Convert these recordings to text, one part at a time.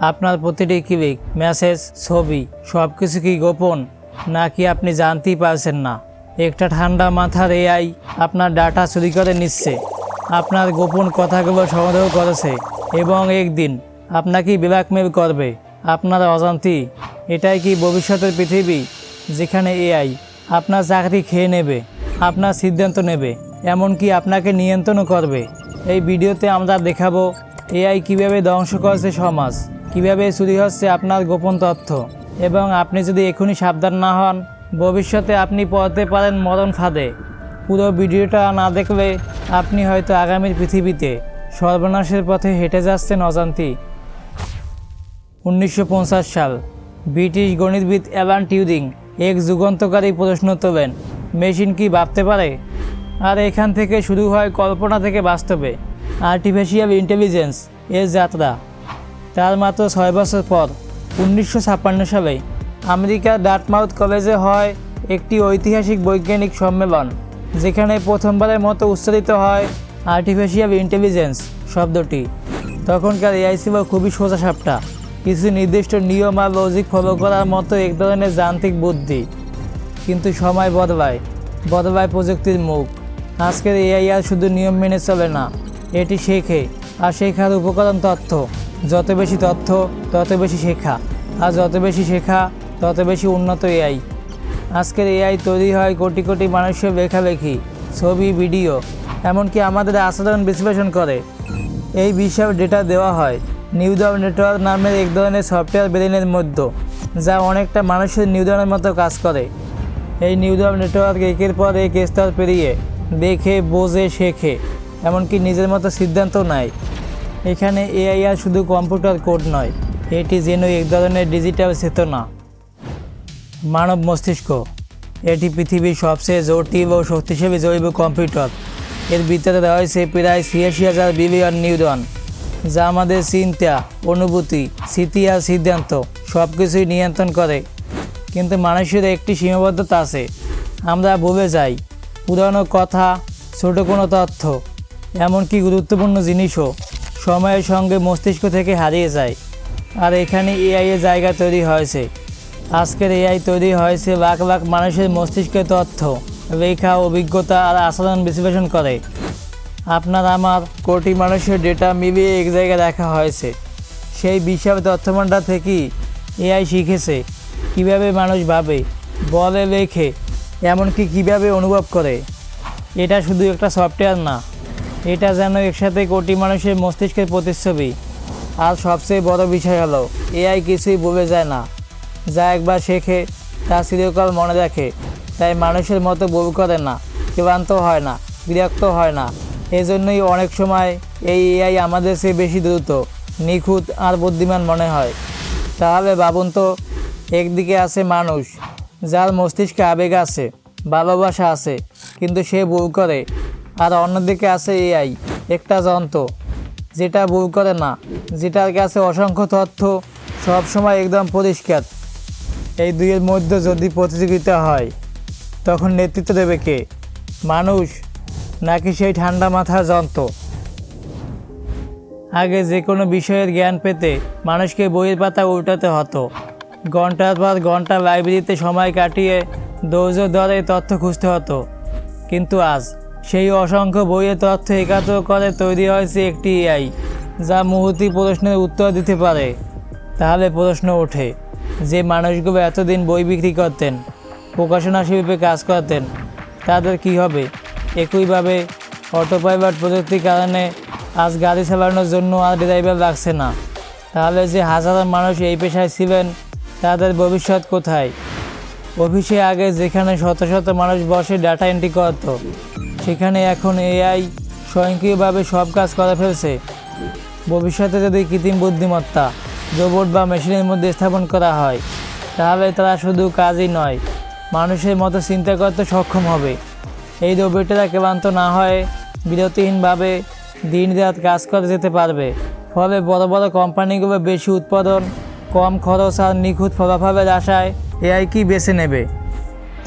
আপনার প্রতিটি click, message, ছবি সব কিছু কি গোপন? নাকি আপনি জানতেই পারছেন না? একটা ঠান্ডা মাথার এআই আপনার ডাটা চুরি করে নিচ্ছে। আপনার গোপন কথাগুলো সংগ্রহ করেছে এবং একদিন আপনাকে ব্ল্যাকমেল করবে। আপনার অজান্তি এটাই কি ভবিষ্যতের পৃথিবী? যেখানে এআই আপনার চাকরি খেয়ে নেবে, আপনার সিদ্ধান্ত নেবে, এমনকি আপনাকে নিয়ন্ত্রণও করবে। এই ভিডিওতে আমরা দেখাবো এআই কীভাবে ধ্বংস করেছে সমাজ। কীভাবে চুরি হচ্ছে আপনার গোপন তথ্য? এবং আপনি যদি এখনই সাবধান না হন, ভবিষ্যতে আপনি পড়তে পারেন মরণ ফাঁদে। পুরো ভিডিওটা না দেখলে আপনি হয়তো আগামীর পৃথিবীতে সর্বনাশের পথে হেঁটে যাচ্ছেন অজান্তি উনিশশো সাল, ব্রিটিশ গণিতবিদ অ্যালান টিউরিং এক যুগান্তকারী প্রশ্ন তোলেন, মেশিন কি ভাবতে পারে? আর এখান থেকে শুরু হয় কল্পনা থেকে বাস্তবে, আর্টিফিশিয়াল ইন্টেলিজেন্স এর যাত্রা। তার মাত্র ছয় বছর পর, উনিশশো ছাপ্পান্ন সালে আমেরিকার ডাটমাউথ কলেজে হয় একটি ঐতিহাসিক বৈজ্ঞানিক সম্মেলন, যেখানে প্রথমবারের মতো উচ্চারিত হয় আর্টিফিশিয়াল ইন্টেলিজেন্স শব্দটি। তখনকার এআই ছিল খুবই সোজা সাপটা। কিছু নির্দিষ্ট নিয়ম আর লজিক ফলো করার মতো এক ধরনের যান্ত্রিক বুদ্ধি। কিন্তু সময় বদলায় বদলায় প্রযুক্তির মুখ। আজকের এআই আর শুধু নিয়ম মেনে চলে না, এটি শেখে, আর শেখার উপকরণ তথ্য। যত বেশি তথ্য, তত বেশি শেখা। আর যত বেশি শেখা, তত বেশি উন্নত এআই। আজকের এআই তৈরি হয় কোটি কোটি মানুষের লেখালেখি, ছবি, ভিডিও, এমনকি আমাদের আচরণ বিশ্লেষণ করে। এই বিশাল ডেটা দেওয়া হয় নিউরল নেটওয়ার্ক নামের এক ধরনের সফটওয়্যার ব্রেনের মধ্যে, যা অনেকটা মানুষের নিউরনের মতো কাজ করে। এই নিউরল নেটওয়ার্ক একের পর এক স্তর পেরিয়ে দেখে, বোঝে, শেখে, এমনকি নিজের মতো সিদ্ধান্ত নেয়। এখানে এআই আর শুধু কম্পিউটার কোড নয় এটি যেন এক ধরনের ডিজিটাল চেতনা। মানব মস্তিষ্ক, এটি পৃথিবীর সবচেয়ে জটিল ও শক্তিশালী জৈব কম্পিউটার এর ভিতরে রয়েছে প্রায় ছিয়াশি হাজার বিলিয়ন নিউরন যা আমাদের চিন্তা, অনুভূতি স্মৃতি আর সিদ্ধান্ত সব কিছুই নিয়ন্ত্রণ করে। কিন্তু মানুষের একটি সীমাবদ্ধতা আছে। আমরা ভুলে যাই, পুরানো কথা, ছোট কোনো তথ্য, এমনকি গুরুত্বপূর্ণ জিনিসও। সময়ের সঙ্গে মস্তিষ্ক থেকে হারিয়ে যায়। আর এখানে এআই এর জায়গা তৈরি হয়েছে। আজকের এআই তৈরি হয়েছে লাখ লাখ মানুষের মস্তিষ্কের তথ্য রেখা অভিজ্ঞতা আর আচরণ বিশ্লেষণ করে। আপনার আমার কোটি মানুষের ডেটা মিলিয়ে এক জায়গায় রাখা হয়েছে। সেই বিশাল তথ্যভাণ্ডার থেকেই এআই শিখেছে কীভাবে মানুষ ভাবে, বলে, লেখে, এমনকি কীভাবে অনুভব করে। এটা শুধু একটা সফটওয়্যার না এটা যেন একসাথে কোটি মানুষের মস্তিষ্কের প্রতিচ্ছবি। আর সবচেয়ে বড় বিষয় হলো, এআই কিছুই বলে যায় না। যা একবার শেখে, তা চিরকাল মনে রাখে। তাই মানুষের মতো ভুল করে না, ক্লান্ত হয় না, বিরক্ত হয় না। এজন্যই অনেক সময় এই এআই আমাদের চেয়ে বেশি দ্রুত, নিখুঁত আর বুদ্ধিমান মনে হয়। তাহলে ভাবুন তো, একদিকে আছে মানুষ, যার মস্তিষ্কে আবেগ আছে, ভালোবাসা আছে, কিন্তু সে ভুল করে। আর অন্যদিকে আছে এআই, একটা যন্ত্র, যেটা ভুল করে না, যেটার কাছে অসংখ্য তথ্য সবসময় একদম পরিষ্কার। এই দুইয়ের মধ্যে যদি প্রতিযোগিতা হয়, তখন নেতৃত্ব দেবে কে? মানুষ, নাকি সেই ঠান্ডা মাথার যন্ত্র? আগে যে কোনো বিষয়ের জ্ঞান পেতে মানুষকে বইয়ের পাতা উল্টাতে হতো। ঘণ্টার পর ঘণ্টা লাইব্রেরিতে সময় কাটিয়ে ধৈর্য ধরে তথ্য খুঁজতে হতো। কিন্তু আজ সেই অসংখ্য বইয়ের তথ্য একাত্র করে তৈরি হয়েছে একটি এআই, যা মুহূর্তে প্রশ্নের উত্তর দিতে পারে। তাহলে প্রশ্ন ওঠে, যে মানুষগুলো এতদিন বই বিক্রি করতেন, প্রকাশনা শিল্পে কাজ করতেন, তাদের কি হবে? একইভাবে অটো প্রযুক্তির কারণে আজ গাড়ি চালানোর জন্য আর ড্রাইভার লাগছে না। তাহলে যে হাজারো মানুষ এই পেশায় ছিলেন, তাদের ভবিষ্যৎ কোথায়? অফিসে আগে যেখানে শত শত মানুষ বসে ডাটা এন্ট্রি করত সেখানে এখন এআই স্বয়ংক্রিয়ভাবে সব কাজ করে ফেলছে। ভবিষ্যতে যদি কৃত্রিম বুদ্ধিমত্তা, রোবট বা মেশিনের মধ্যে স্থাপন করা হয়, তাহলে তারা শুধু কাজই নয়, মানুষের মতো চিন্তা করতে সক্ষম হবে। এই রোবটেরা ক্লান্ত না হয় বিরতিহীনভাবে দিন রাত কাজ করে যেতে পারবে। ফলে বড় বড় কোম্পানিগুলো বেশি উৎপাদন, কম খরচ আর নিখুঁত ফলাফলের আশায় এআই কি বেছে নেবে?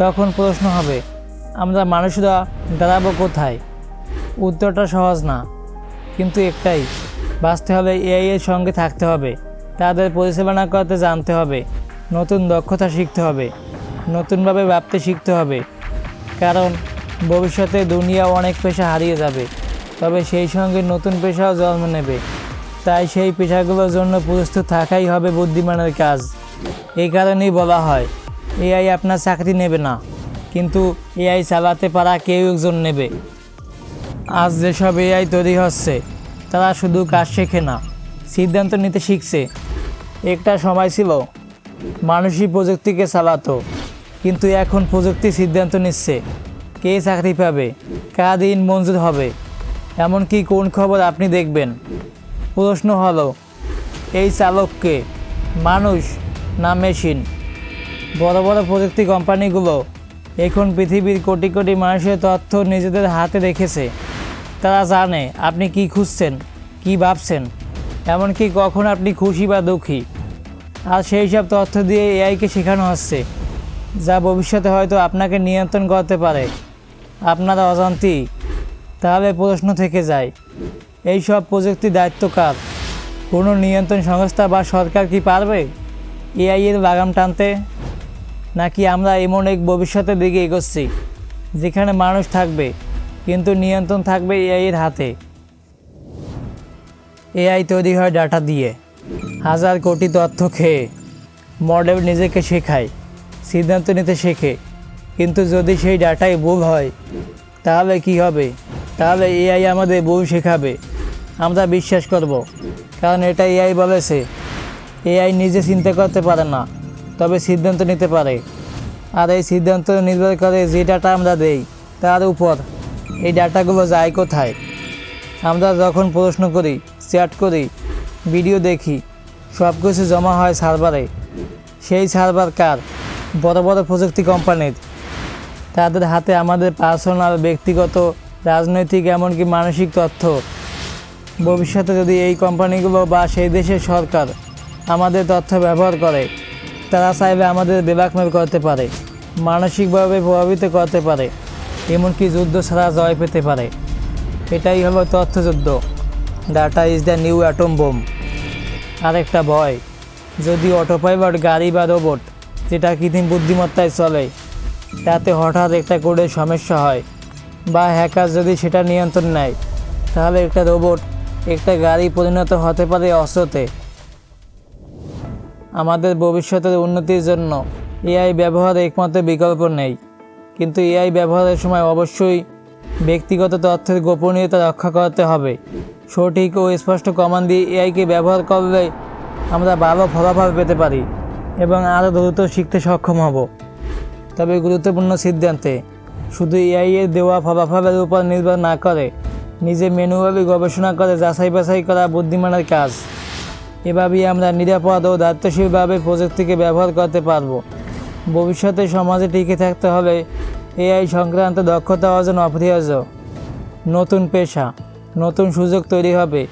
তখন প্রশ্ন হবে আমরা মানুষরা দাঁড়াবো কোথায়? উত্তরটা সহজ না। কিন্তু একটাই, বাঁচতে হলে এআই এর সঙ্গে থাকতে হবে। তাদের পরিচালনা করতে জানতে হবে। নতুন দক্ষতা শিখতে হবে। নতুনভাবে ভাবতে শিখতে হবে। কারণ ভবিষ্যতে দুনিয়া অনেক পেশা হারিয়ে যাবে। তবে সেই সঙ্গে নতুন পেশাও জন্ম নেবে। তাই সেই পেশাগুলোর জন্য প্রস্তুত থাকাই হবে বুদ্ধিমানের কাজ। এই কারণেই বলা হয়, এআই আপনার চাকরি নেবে না। কিন্তু এআই চালাতে পারা কেউ একজন নেবে। আজ যেসব এআই তৈরি হচ্ছে, তারা শুধু কাজ শেখে না, সিদ্ধান্ত নিতে শিখছে। একটা সময় ছিল, মানুষই প্রযুক্তিকে চালাতো, কিন্তু এখন প্রযুক্তি সিদ্ধান্ত নিচ্ছে, কে চাকরি পাবে কার দিন মঞ্জুর হবে। এমনকি কোন খবর আপনি দেখবেন? প্রশ্ন হলো, এই চালককে মানুষ না মেশিন? বড় বড় প্রযুক্তি কোম্পানিগুলো এখন পৃথিবীর কোটি কোটি মানুষের তথ্য নিজেদের হাতে রেখেছে। তারা জানে আপনি কি খুঁজছেন, কি ভাবছেন, এমনকি কখন আপনি খুশি বা দুঃখী। আর সেই সব তথ্য দিয়ে এআইকে শেখানো হচ্ছে, যা ভবিষ্যতে হয়তো আপনাকে নিয়ন্ত্রণ করতে পারে। আপনারা অজান্তি, তাহলে প্রশ্ন থেকে যায়, এই সব প্রযুক্তি দায়িত্ব কার? কোনো নিয়ন্ত্রণ সংস্থা বা সরকার কি পারবে? এআই এর লাগাম টানতে? নাকি আমরা এমন এক ভবিষ্যতের দিকে এগোচ্ছি, যেখানে মানুষ থাকবে, কিন্তু নিয়ন্ত্রণ থাকবে এআইয়ের হাতে? এআই তৈরি হয় ডাটা দিয়ে। হাজার কোটি তথ্য খেয়ে। মডেল নিজেকে শেখায়, সিদ্ধান্ত নিতে শেখে। কিন্তু যদি সেই ডাটাই ভুল হয়, তাহলে কি হবে? তাহলে এআই আমাদের ভুল শেখাবে। আমরা বিশ্বাস করব, কারণ এটা এআই বলেছে। এআই নিজে চিন্তা করতে পারে না। তবে সিদ্ধান্ত নিতে পারে। আর এই সিদ্ধান্ত নির্ভর করে যে ডাটা আমরা দেই, তার উপর এই ডাটাগুলো যায় কোথায়। আমরা যখন প্রশ্ন করি, চ্যাট করি, ভিডিও দেখি সব কিছু জমা হয় সার্ভারে। সেই সার্ভার কার? বড় বড় প্রযুক্তি কোম্পানির। তাদের হাতে আমাদের পার্সোনাল, ব্যক্তিগত, রাজনৈতিক, এমনকি মানসিক তথ্য। ভবিষ্যতে যদি এই কোম্পানিগুলো বা সেই দেশের সরকার আমাদের তথ্য ব্যবহার করে তারা চাইলে আমাদের ব্ল্যাকমেল করতে পারে, মানসিকভাবে প্রভাবিত করতে পারে, এমনকি যুদ্ধ ছাড়া জয় পেতে পারে। এটাই হলো তথ্যযুদ্ধ। Data is the new atom bomb আরেকটা ভয়, যদি অটোপাইলট গাড়ি বা রোবট যেটা কৃত্রিম বুদ্ধিমত্তায় চলে, তাতে হঠাৎ একটা কোডের সমস্যা হয়, বা হ্যাকার যদি সেটা নিয়ন্ত্রণ নেয়, তাহলে একটা রোবট একটা গাড়ি পরিণত হতে পারে অস্ত্রতে। আমাদের ভবিষ্যতের উন্নতির জন্য এআই ব্যবহার একমাত্র বিকল্প নেই। কিন্তু এআই ব্যবহারের সময় অবশ্যই ব্যক্তিগত তথ্যের গোপনীয়তা রক্ষা করতে হবে। সঠিক ও স্পষ্ট কমান্ড দিয়ে এআইকে ব্যবহার করলে আমরা ভালো ফলাফল পেতে পারি এবং আরও দ্রুত শিখতে সক্ষম হব। তবে গুরুত্বপূর্ণ সিদ্ধান্তে শুধু এআই এর দেওয়া ফলাফলের উপর নির্ভর না করে নিজে ম্যানুয়ালি গবেষণা করে যাচাই বাছাই করা বুদ্ধিমানের কাজ। এভাবেই আমরা নিরাপদ ও দায়িত্বশীলভাবে প্রযুক্তিকে ব্যবহার করতে পারব। ভবিষ্যতে সমাজে টিকে থাকতে হলে এআই সংক্রান্ত দক্ষতা অর্জন অপরিহার্য। নতুন পেশা, নতুন সুযোগ তৈরি হবে।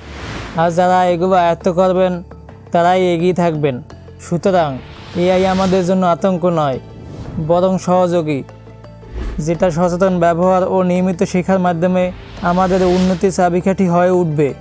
আর যারা এগুলো আয়ত্ত করবেন, তারাই এগিয়ে থাকবেন। সুতরাং এআই আমাদের জন্য আতঙ্ক নয়, বরং সহযোগী, যেটা সচেতন ব্যবহার ও নিয়মিত শেখার মাধ্যমে আমাদের উন্নতির চাবিকাঠি হয়ে উঠবে।